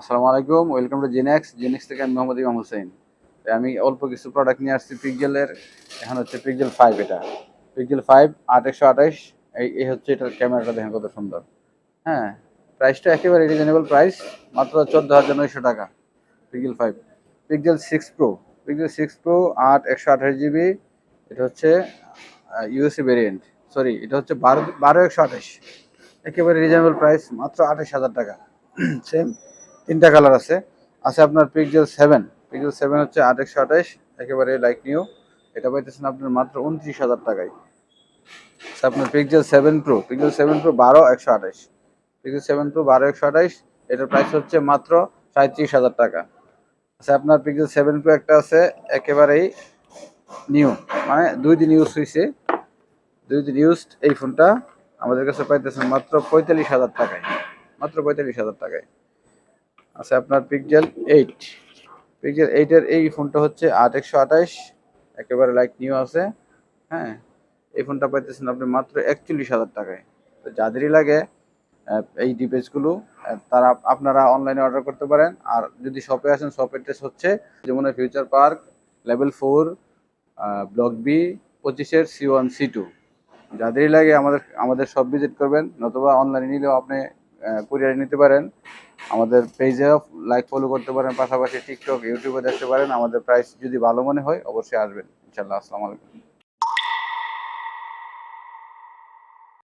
আসসালামু আলাইকুম, welcome to Genex Genex থেকে আমি মোহাম্মদ ইমাম হোসেন। আমি অল্প কিছু প্রোডাক্ট নিয়ে আসছি পিকজেলের এখন হচ্ছে পিকজেল ফাইভ এটা। পিকজেল ফাইভ আট একশো আঠাইশ এই এই হচ্ছে এটার ক্যামেরাটা দেখেন কত সুন্দর। হ্যাঁ প্রাইসটা একেবারে রিজনেবল প্রাইস মাত্র চোদ্দ হাজার নয়শো টাকা Pixel five Pixel six pro Pixel six pro আট একশো আঠাশ জিবি এটা হচ্ছে ইউএসএ ভেরিয়েন্ট সরি এটা হচ্ছে বারো বারো একশো আঠাশ। একেবারে রিজনেবল প্রাইস মাত্র আঠাশ হাজার টাকা। সেম তিনটা কালার আছে। আছে আপনার পিকজেল সেভেন পিকজেল সেভেন হচ্ছে আট একশো আঠাশ, একেবারে লাইক নিউ এটা পাইতেছেন আপনার মাত্র উনত্রিশ হাজার টাকায়। আপনার Pixel seven pro Pixel seven pro বারো একশো আঠাশ। পিকজেল সেভেন প্রো বারো একশো আঠাশ, এটার প্রাইস হচ্ছে মাত্র সাঁত্রিশ হাজার টাকা। আচ্ছা আপনার পিকজেল সেভেন প্রো একটা আছে, একেবারেই নিউ মানে দুই দিন ইউজ হয়েছে দুই দিন ইউজড এই ফোনটা আমাদের কাছে পাইতেছেন মাত্র পঁয়তাল্লিশ হাজার টাকায়। মাত্র পঁয়তাল্লিশ হাজার টাকায়। আচ্ছা আপনার পিকজেল এইট পিকজেল এইটের এই ফোনটা হচ্ছে আট একশো আঠাশ একেবারে লাইক নিউ আছে। হ্যাঁ এই ফোনটা পাইতেছেন আপনি মাত্র একচল্লিশ হাজার টাকায়। তো যাদেরই লাগে এই আহ, তারা আপনারা অনলাইনে অর্ডার করতে পারেন। আর যদি শপে আসেন শপের ড্রেস হচ্ছে যেমন Future Park level four block B পঁচিশের সি ওয়ান সি টু যাদেরই লাগে আমাদের আমাদের সব ভিজিট করবেন নতুবা অনলাইনে নিলেও আপনি কুরিয়ারে নিতে পারেন। আমাদের পেজে লাইক ফলো করতে পারেন, পাশাপাশি টিকটক ইউটিউবে দেখতে পারেন। আমাদের প্রাইস যদি ভালো মনে হয়, অবশ্যই আসবেন। ইনশাল্লাহ আসসালামু আলাইকুম।